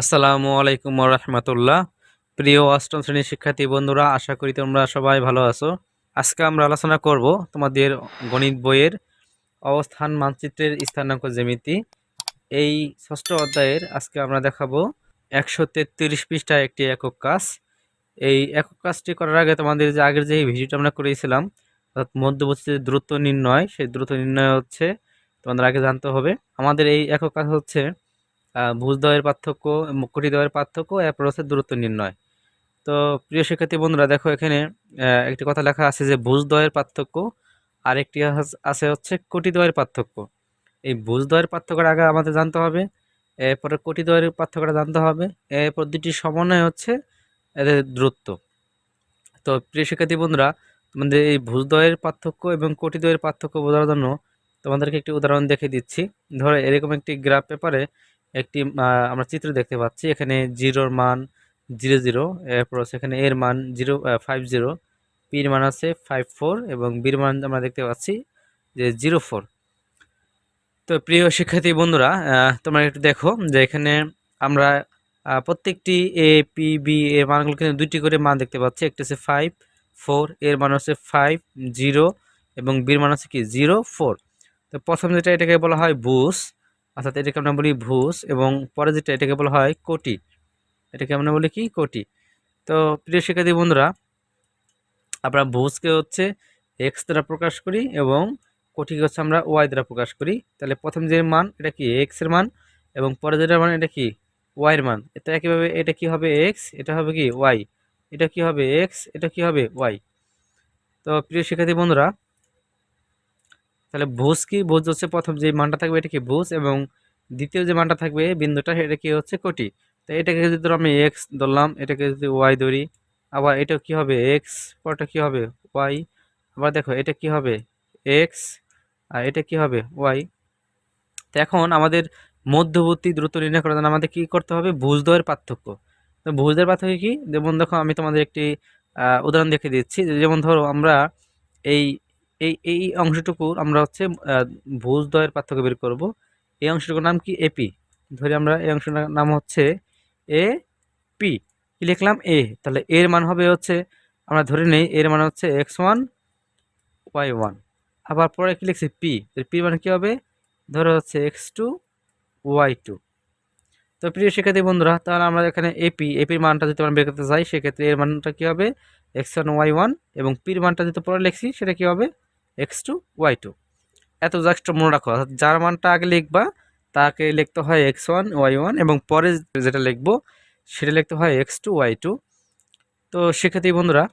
আসসালামু আলাইকুম রহমতুল্লাহ। প্রিয় অষ্টম শ্রেণির শিক্ষার্থী বন্ধুরা, আশা করি তোমরা সবাই ভালো আছো। আজকে আমরা আলোচনা করব তোমাদের গণিত বইয়ের অবস্থান মানচিত্রের স্থানাঙ্ক জ্যামিতি। এই ষষ্ঠ অধ্যায়ের আজকে আমরা দেখাবো একশো তেত্রিশ পৃষ্ঠায় একটি একক কাজ। এই একক কাজটি করার আগে তোমাদের যে আগের যে ভিডিওটা আমরা করেছিলাম, অর্থাৎ মধ্যবর্তী দূরত্ব নির্ণয়, সেই দূরত্ব নির্ণয় হচ্ছে তোমাদের আগে জানতে হবে। আমাদের এই একক কাজ হচ্ছে ভুজদ্বয়ের পার্থক্য দ্বয়ের পার্থক্য, এরপর হচ্ছে দূরত্ব নির্ণয়। তো প্রিয় শিক্ষার্থী বন্ধুরা, দেখো এখানে একটি কথা লেখা আছে যে ভুজদ্বয়ের পার্থক্য, আরেকটি আছে হচ্ছে দ্বয়ের পার্থক্য। এই ভুজদ্বয়ের পার্থক্যটা আগে আমাদের জানতে হবে, এরপরে কোটি দ্বয়ের পার্থক্যটা জানতে হবে, এরপর দুটি সমন্বয় হচ্ছে এদের দূরত্ব। তো প্রিয় শিক্ষার্থী বন্ধুরা, তোমাদের এই ভুজদ্বয়ের পার্থক্য এবং দ্বয়ের পার্থক্য বোঝার জন্য তোমাদেরকে একটি উদাহরণ দেখে দিচ্ছি। ধরো এরকম একটি গ্রাফ পেপারে একটি আমরা চিত্র দেখতে পাচ্ছি। এখানে জিরোর মান জিরো জিরো, এরপর সেখানে এর মান জিরো ফাইভ জিরো, পির মান আছে ফাইভ ফোর এবং বির মান আমরা দেখতে পাচ্ছি যে জিরো ফোর। তো প্রিয় শিক্ষার্থী বন্ধুরা তোমরা একটু দেখো যে এখানে আমরা প্রত্যেকটি এ, পি, বি, এর মানগুলো কিন্তু দুইটি করে মান দেখতে পাচ্ছি। একটি হচ্ছে ফাইভ ফোর, এর মান হচ্ছে ফাইভ জিরো এবং বির মান হচ্ছে কি? Zero four. তো প্রথম যেটা এটাকে বলা হয় বুস অর্থাৎ এটাকে আমরা বলি ভুস এবং পরে যেটা এটাকে বলা হয় কোটি। এটাকে আমরা বলি কি? কোটি। তো প্রিয় শিক্ষার্থী বন্ধুরা, আমরা ভুসকে হচ্ছে এক্স দ্বারা প্রকাশ করি এবং কোটিকে হচ্ছে আমরা ওয়াই দ্বারা প্রকাশ করি। তাহলে প্রথম যে মান, এটা কি? এক্সের মান এবং পরে যেটা মান, এটা কি? ওয়াইয়ের মান। এটা একইভাবে এটা কি হবে এক্স এটা হবে কি? ওয়াই এটা কি হবে এক্স এটা কি হবে ওয়াই তো প্রিয় শিক্ষার্থী বন্ধুরা তাহলে ভোজ কি? ভোজ হচ্ছে প্রথম যে মানটা থাকবে এটা কি? ভোজ এবং দ্বিতীয় যে মানটা থাকবে বিন্দুটা, এটা কি হচ্ছে কোটি? তো এটাকে যদি ধরো আমি এক্স ধরলাম, এটাকে যদি ওয়াই ধরি, আবার এটা কি হবে? এক্স পরটা কি হবে? ওয়াই আবার দেখো এটা কি হবে? এক্স আর এটা কি হবে? ওয়াই তো এখন আমাদের মধ্যবর্তী দ্রুত নির্ণয় করার জন্য আমাদের কী করতে হবে? ভুজদ্বয়ের পার্থক্য। তো ভুজদের পার্থক্য কী? যেমন দেখো আমি তোমাদের একটি উদাহরণ দেখে দিচ্ছি। যেমন ধরো আমরা এই এই এই অংশটুকুর আমরা হচ্ছে ভুজ দয়ের পার্থক্য বের করব। এই অংশটুকুর নাম কি? এপি ধরি আমরা এই অংশটার নাম হচ্ছে এ পি। কি লিখলাম? এ। তাহলে এর মান হবে হচ্ছে, আমরা ধরে নেই, এর মান হচ্ছে এক্স ওয়ান, ওয়াই ওয়ান। আবার পরে কি লিখছি? পি। পি মানে কী হবে? ধরো হচ্ছে এক্স টু, ওয়াই টু। তো প্রিয় শিক্ষার্থী বন্ধুরা, তাহলে আমরা এখানে এপি এপির মানটা যদি আমরা বের করতে চাই, সেক্ষেত্রে এর মানটা কী হবে? এক্স ওয়ান, ওয়াই ওয়ান এবং পির মানটা যদি পরে লিখছি, সেটা কী হবে? এক্স টু ওয়াই টু এত জাস্ট মনে রাখো, অর্থাৎ যার মানটা আগে লিখবা, তাকে লিখতে হয় এক্স ওয়ান ওয়াই ওয়ান এবং পরে যেটা লিখব, সেটা লিখতে হয় এক্স টু ওয়াই টু তো শিক্ষার্থী বন্ধুরা,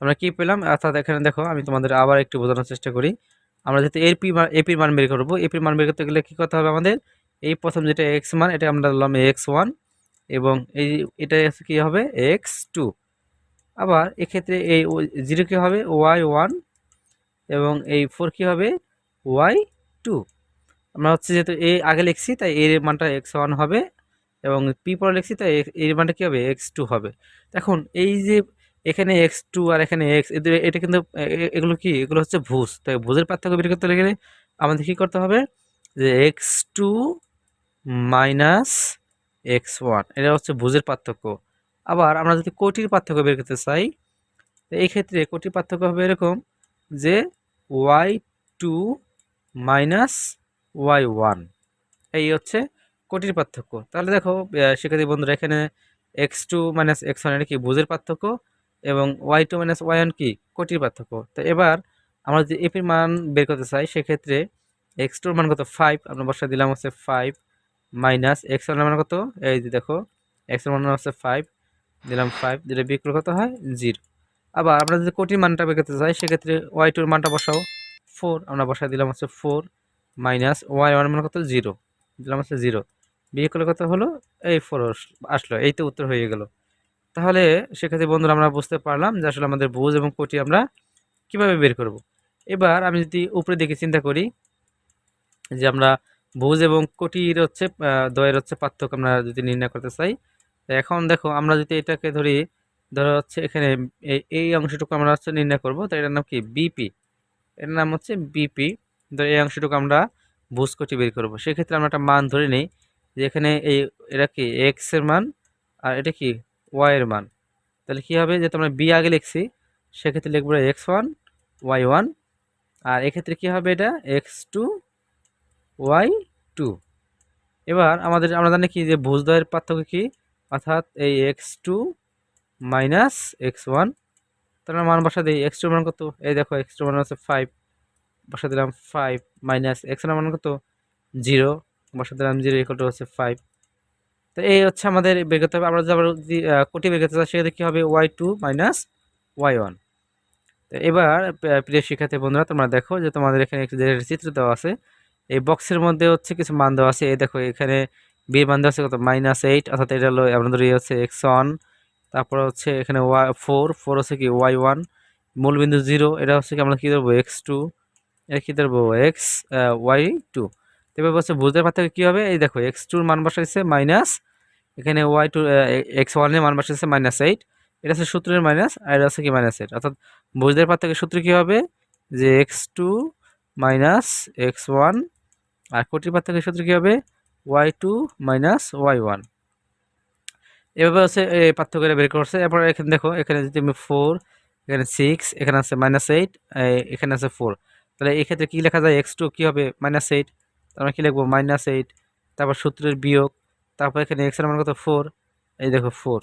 আমরা কী পেলাম? অর্থাৎ এখানে দেখো, আমি তোমাদের আবার একটু বোঝানোর চেষ্টা করি। আমরা যেহেতু এপি মান এপির মান বের করব এপির মান বের করতে গেলে কী করতে হবে আমাদের? এই প্রথম যেটা এক্স মান, এটা আমরা ধরলাম এক্স ওয়ান এবং এই এটা কী হবে? এক্স টু আবার এক্ষেত্রে এই জিরো কী হবে? ওয়াই ওয়ান এবং এই ফোর কী হবে? ওয়াই টু আমরা হচ্ছে যেহেতু এ আগে লিখছি, তাই এর মানটা এক্স ওয়ান হবে এবং পি পরে লিখছি, তাই এর মানটা কী হবে? এক্স টু হবে। এখন এই যে এখানে এক্স টু আর এখানে এক্স এদের এটা কিন্তু এগুলো কি? এগুলো হচ্ছে ভুজ। তাই ভুজের পার্থক্য বের করতে গেলে আমাদের কী করতে হবে? যে x two minus x one এটা হচ্ছে ভুজের পার্থক্য। আবার আমরা যদি কোটির পার্থক্য বের করতে চাই, তো এই ক্ষেত্রে কোটির পার্থক্য হবে এরকম যে y two minus y one এই হচ্ছে কোটির পার্থক্য। তাহলে দেখো শিক্ষার্থী বন্ধুরা, এখানে x two minus x one কি বুঝের পার্থক্য এবং y two minus y one কি? কোটির পার্থক্য। তো এবার আমরা যদি এপির মান বের করতে চাই, সেক্ষেত্রে এক্স টুর মান কত? ফাইভ আমরা বসা দিলাম হচ্ছে ফাইভ মাইনাস এক্স ওয়ানের মান কত? এই দেখো এক্সের মান হচ্ছে ফাইভ দিলাম ফাইভ দিলে বিক্রয় কত হয়? জিরো আবার আমরা যদি কোটির মানটা বের করতে চাই সেক্ষেত্রে ওয়াই টুর মানটা বসাও। ফোর আমরা বসাই দিলাম হচ্ছে ফোর মাইনাস ওয়াই ওয়ান মানে কত? জিরো দিলাম হচ্ছে জিরো বিয়ে করলে কত হলো? এই ফোর আসলো। এই তো উত্তর হয়ে গেল। তাহলে সেক্ষেত্রে বন্ধুরা আমরা বুঝতে পারলাম যে আসলে আমাদের ভুজ এবং কোটি আমরা কীভাবে বের করব। এবার আমি যদি উপরে দিকে চিন্তা করি, যে আমরা ভুজ এবং কোটির হচ্ছে দয়ের হচ্ছে পার্থক্য আমরা যদি নির্ণয় করতে চাই এখন দেখো, আমরা যদি এটাকে ধরি ধরো হচ্ছে এখানে এই অংশটুকু আমরা হচ্ছে নির্ণয় করব, তো এটার নাম কি? বিপি এটার নাম হচ্ছে বিপি ধরো এই অংশটুকু আমরা কোটি বের করব। সেক্ষেত্রে আমরা একটা মান ধরে নিই, যে এখানে এই, এটা কি? এক্সের মান আর এটা কি? ওয়াই এর মান। তাহলে কি হবে? যে তোমরা বি আগে লিখছি, সেক্ষেত্রে লিখব এক্স ওয়ান ওয়াই ওয়ান আর এক্ষেত্রে কি হবে এটা? এক্স টু ওয়াই টু এবার আমাদের, আমরা জানি কি যে ভুজদয়ের পার্থক্য কি? অর্থাৎ এই x two minus x one, তাহলে মান বসা দিই। এক্স টু মান কত? এই দেখো, এক্স টু মান হচ্ছে ফাইভ। বসা দিলাম ফাইভ মাইনাস এক্সের মান কত? জিরো। বসা দিলাম জিরো ইকুয়াল টু হচ্ছে ফাইভ। তো এই হচ্ছে আমাদের বের করতে হবে আমরা যদি কোটি বের করতে চাই, সেক্ষেত্রে কী হবে? Y two minus y one. তো এবার প্রিয় শিক্ষার্থী বন্ধুরা, তোমরা দেখো যে তোমাদের এখানে একটি যে চিত্র দেওয়া আছে, এই বক্সের মধ্যে হচ্ছে কিছু মান দেওয়া আছে। এই দেখো, এখানে বিয়ের মান দেওয়া আছে কত? মাইনাস এইট, অর্থাৎ এটা হলো আমাদের ইয়ে হচ্ছে এক্স ওয়ান। তারপর হচ্ছে এখানে ওয়াই ফোর ফোর হচ্ছে কি ওয়াই ওয়ান মূলবিন্দু জিরো এটা হচ্ছে কি আমরা কী ধরবো? এক্স টু এটা কী ধরবো? এক্স ওয়াই টু এবার হচ্ছে বুঝতে পারতে কী হবে? এই দেখো এক্স টুর মান বসাইছে মাইনাস এখানে ওয়াই টু এক্স ওয়ানের মান বসাইছে মাইনাস এইট এটা হচ্ছে সূত্রের মাইনাস আর এটা হচ্ছে কি মাইনাস এইট অর্থাৎ বুঝতে পার্থক্যের সূত্র কী হবে? যে x two minus x one আর কোটির পার্থক্যের সূত্র কী হবে? Y two minus y one এভাবে এই পার্থক্যটা বের করছে। এরপর এখানে দেখো, এখানে যদি আমি ফোর এখানে সিক্স এখানে আছে মাইনাস এইট এখানে আছে ফোর তাহলে এই ক্ষেত্রে কী লেখা যায়? এক্স টু কী হবে? মাইনাস এইট আমরা কী লিখব? মাইনাস এইট তারপর সূত্রের বিয়োগ। তারপর এখানে এক্সের মান কত? ফোর এই দেখো ফোর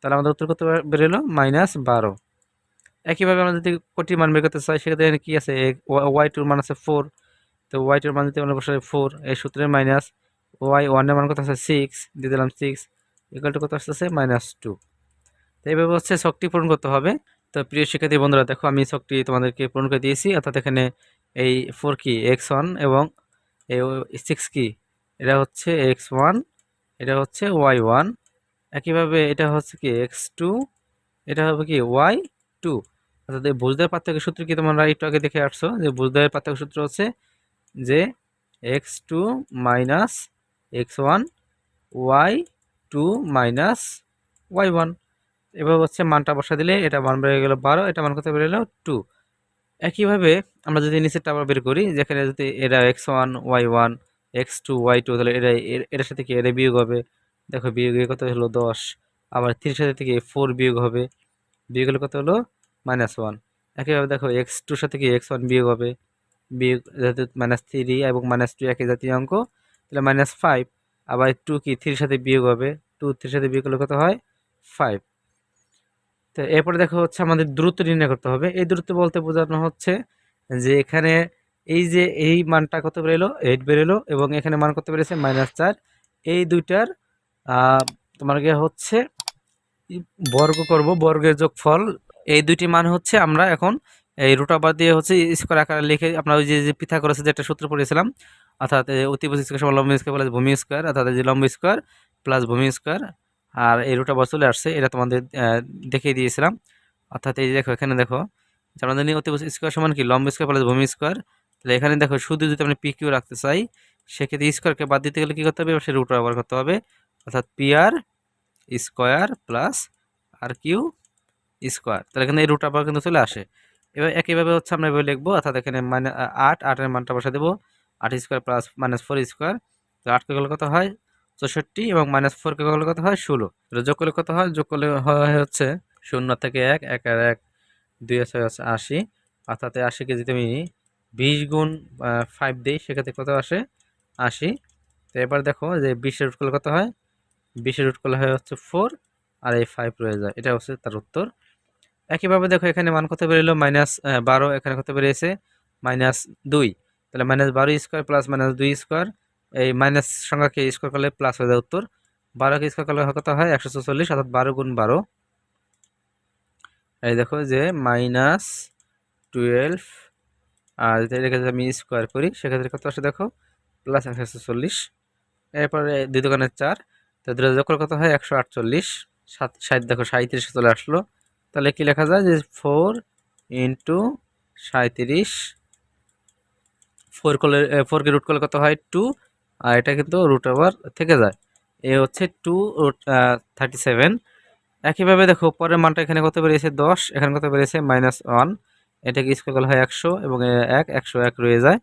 তাহলে আমাদের উত্তর কত বেরোলো মাইনাস বারো। একইভাবে আমরা যদি কোটির মান বের করতে চাই, সেক্ষেত্রে এখানে কী আছে? ওয়াই টুর মান আছে ফোর তো ওয়াই টুর মান দিতে আমরা ফোর এই সূত্রের মাইনাস ওয়াই ওয়ানের মান কত আছে? সিক্স দিয়ে দিলাম সিক্স ইকুয়াল টু কত আসতেছে? মাইনাস টু তো এইভাবে হচ্ছে শক্তি পূরণ করতে হবে। তো প্রিয় শিক্ষার্থী বন্ধুরা, দেখো আমি শক্তি তোমাদেরকে পূরণ করে দিয়েছি। অর্থাৎ এখানে এই ফোর কি? এক্স ওয়ান এবং এই সিক্স কি? এটা হচ্ছে এক্স ওয়ান এটা হচ্ছে ওয়াই ওয়ান একইভাবে এটা হচ্ছে কি? এক্স টু এটা হবে কি? ওয়াই টু অর্থাৎ এই বুঝদের পার্থক্য সূত্র কি তোমরা একটু আগে দেখে আসছো? যে বুঝদের পার্থক্য সূত্র হচ্ছে যে x two minus x one y two minus y one. এবার হচ্ছে মানটা বসা দিলে এটা মান বেড়ে গেল বারো, এটা মান কত বেড়ে গেল টু। একইভাবে আমরা যদি নিচেরটা আবার বের করি, যেখানে যদি এটা x one, y one, x two, y two, তাহলে এর- এটার সাথে কি এটা বিয়োগ হবে? দেখো বিয়োগ কত হলো দশ, আবার তিরিশ সাথে থেকে ফোর বিয়োগ হবে। বিয়োগ হলে কত হলো? Minus one. একইভাবে দেখো এক্স টুর সাথে কি এক্স ওয়ান বিয়োগ হবে? বিয়োগ, যেহেতু মাইনাস থ্রি এবং মাইনাস টু একই জাতীয় অঙ্ক, তাহলে মাইনাস ফাইভ। আবার টু কি থ্রির সাথে বিয়োগ হবে। টু থ্রির সাথে বিয়োগ করলে কত হয়? ফাইভ তো এরপরে দেখো হচ্ছে আমাদের দূরত্ব নির্ণয় করতে হবে। এই দূরত্ব বলতে বোঝানো হচ্ছে যে এখানে এই যে এই মানটা কত বেরোলো? এইট বেরোলো এবং এখানে মান কত বেড়েছে? মাইনাস চার। এই দুইটার তোমার গিয়ে হচ্ছে বর্গ করব, বর্গের যোগফল। এই দুইটি মান হচ্ছে আমরা এখন এই রুটাবার দিয়ে হচ্ছে স্কোয়ার আকারে লিখে আমরা ওই যে পিথা করেছে যে একটা সূত্র পড়েছিলাম অর্থাৎ অতিভুজ স্কোয়ার সমান লম্ব স্কোয়ার প্লাস ভূমি স্কোয়ার, অর্থাৎ যে লম্ব স্কোয়ার প্লাস ভূমি স্কোয়ার, আর এই রুটাবার চলে আসছে, এটা তোমাদের দেখিয়ে দিয়েছিলাম। অর্থাৎ এই দেখো, এখানে দেখো আমাদের নিয়ে অতিভুজ স্কোয়ার সমান কি? লম্ব স্কোয়ার প্লাস ভূমি স্কোয়ার। তাহলে এখানে দেখো, শুধু যদি আমরা পি কিউ রাখতে চাই, সেক্ষেত্রে স্কোয়ারকে বাদ দিতে গেলে কী করতে হবে? সে রুট ব্যবহার করতে হবে। অর্থাৎ P R square plus R Q square. তাহলে এখানে এই রুট আবার কিন্তু চলে আসে। এবার একইভাবে হচ্ছে আমরা এভাবে লিখব, অর্থাৎ এখানে মানে আট, আটের মানটা বসে দেবো। আট square plus minus four square তো আটকে গেলে কত হয়? চৌষট্টি এবং মাইনাস ফোরকে গেলে কত হয়? ষোলো। এটা যোগ করলে কত হয়? যোগ করলে হয় হচ্ছে শূন্য থেকে এক এক আর এক, দুই হচ্ছে আশি। অর্থাৎ আশিকে যদি আমি বিশ গুণ ফাইভ দিই, সেক্ষেত্রে কত আসে? আশি। তো এবার দেখো যে বিশের রুট করলে কত হয়? বিশের রুট করলে হয় হচ্ছে ফোর আর এই ফাইভ রয়ে যায়। এটা হচ্ছে তার উত্তর। একইভাবে দেখো এখানে মান কত বেরোলো মাইনাস বারো এখানে কত বেরিয়েছে? মাইনাস দুই। তাহলে মাইনাস বারো স্কোয়ার প্লাস মাইনাস দুই স্কোয়ার এই মাইনাস সংখ্যাকে স্কোয়ার করলে প্লাস হয়ে যায় উত্তর। বারোকে স্কোয়ার করলে কত হয়? একশো চল্লিশ অর্থাৎ বারো গুণ বারো। এই দেখো যে মাইনাস টুয়েলভ আর যদি এটাকে যদি আমি স্কোয়ার করি, সেক্ষেত্রে কত আসে দেখো? প্লাস একশো চল্লিশ এরপরে দুই দোকানের চার, তো দুটো যোগ করলে কত হয়? একশো আটচল্লিশ। সাত, ষাট দেখো সাঁত্রিশে চলে আসলো। তাহলে কি লেখা যায়? যে ফোর ইন্টু সাঁত্রিশ ফোর করলে ফোরকে রুট করলে কত হয়? টু। আর এটা কিন্তু রুট ওভার থেকে যায়। এ হচ্ছে টু রুট থার্টি সেভেন। একইভাবে দেখো, পরের মানটা এখানে কত বেরিয়েছে? দশ। এখানে কত বেরিয়েছে? Minus one. এটাকে স্কোয়ার করলে হয় একশো এবং এক, একশো এক রয়ে যায়।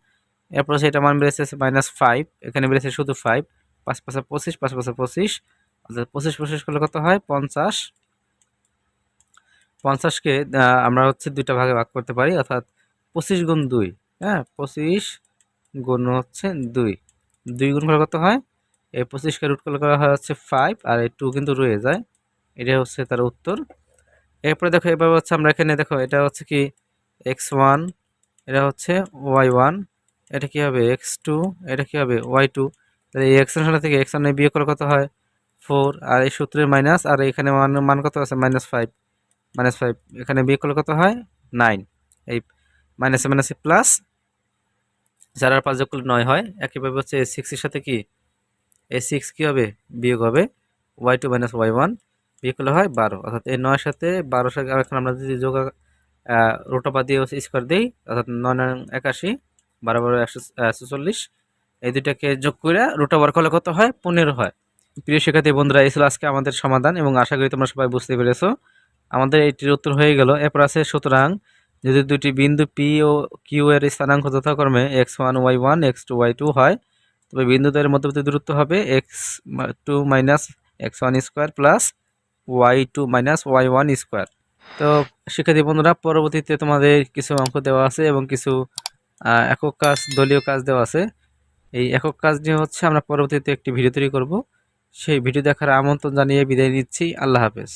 এরপর সেটা মান বেরিয়েছে মাইনাস ফাইভ। এখানে বেরিয়েছে শুধু ফাইভ। পাঁচ পাঁচে পঁচিশ, পাঁচ পাঁচে পঁচিশ। অর্থাৎ পঁচিশ পঁচিশ করলে কত হয়? পঞ্চাশ। পঞ্চাশকে আমরা হচ্ছে দুইটা ভাগে ভাগ করতে পারি, অর্থাৎ পঁচিশ গুণ দুই। হ্যাঁ পঁচিশ গুণ হচ্ছে দুই। দুই গুণ করলে কত হয়? এই পঁচিশকে রুট করলে করা হচ্ছে ফাইভ আর এই টু কিন্তু রয়ে যায়। এটা হচ্ছে তার উত্তর। এরপরে দেখো, এবার হচ্ছে আমরা এখানে দেখো, এটা হচ্ছে কি? এক্স ওয়ান এটা হচ্ছে ওয়াই ওয়ান এটা কী হবে? এক্স টু এটা কী হবে? ওয়াই টু তাহলে এই এক্স সামনে থেকে এক্স ওয়ান বিয়োগ করলে কত হয়? ফোর আর এই সূত্রের মাইনাস আর এখানে মান মান কত আছে? মাইনাস ফাইভ মাইনাস ফাইভ এখানে বিয়োগ করলে কত হয়? নাইন এই মাইনাসে মাইনাসে প্লাস চার আর পাঁচ যোগ করলে নয় হয়, একইভাবে হচ্ছে সিক্সের সাথে কি? এই সিক্স কী হবে? বিয়োগ হবে y two minus y one বিয়োগ করলে হয় বারো। অর্থাৎ এই নয়ের সাথে বারোর সাথে এখন আমরা যদি যোগ রোটাপা দিয়ে স্কোয়ার দিই, অর্থাৎ নয় নয় একাশি, বারো বারো একশো ছেচল্লিশ, এই দুইটাকে যোগ করে রোটা বার করলে কত হয়? পনেরো হয়। প্রিয় শিক্ষার্থী, বন্ধুরা, এই ছিল আজকে আমাদের সমাধান এবং আশা করি তোমরা সবাই বুঝতে পেরেছ। আমাদের এইটির উত্তর হয়ে গেল। এরপর আছে সুতরাং যদি দুটি বিন্দু পি ও কিউ এর স্থানাঙ্ক যথাক্রমে x one y one x two y two হয়, তবে বিন্দুদের মধ্যবর্তী দূরত্ব হবে x two minus x one square plus y two minus y one square তো শিক্ষার্থী বন্ধুরা, পরবর্তীতে তোমাদের কিছু অঙ্ক দেওয়া আছে এবং কিছু একক কাজ, দলীয় কাজ দেওয়া আছে। এই একক কাজ নিয়ে হচ্ছে আমরা পরবর্তীতে একটি ভিডিও তৈরি করব। সেই ভিডিও দেখার আমন্ত্রণ জানিয়ে বিদায় নিচ্ছি। আল্লাহ হাফেজ।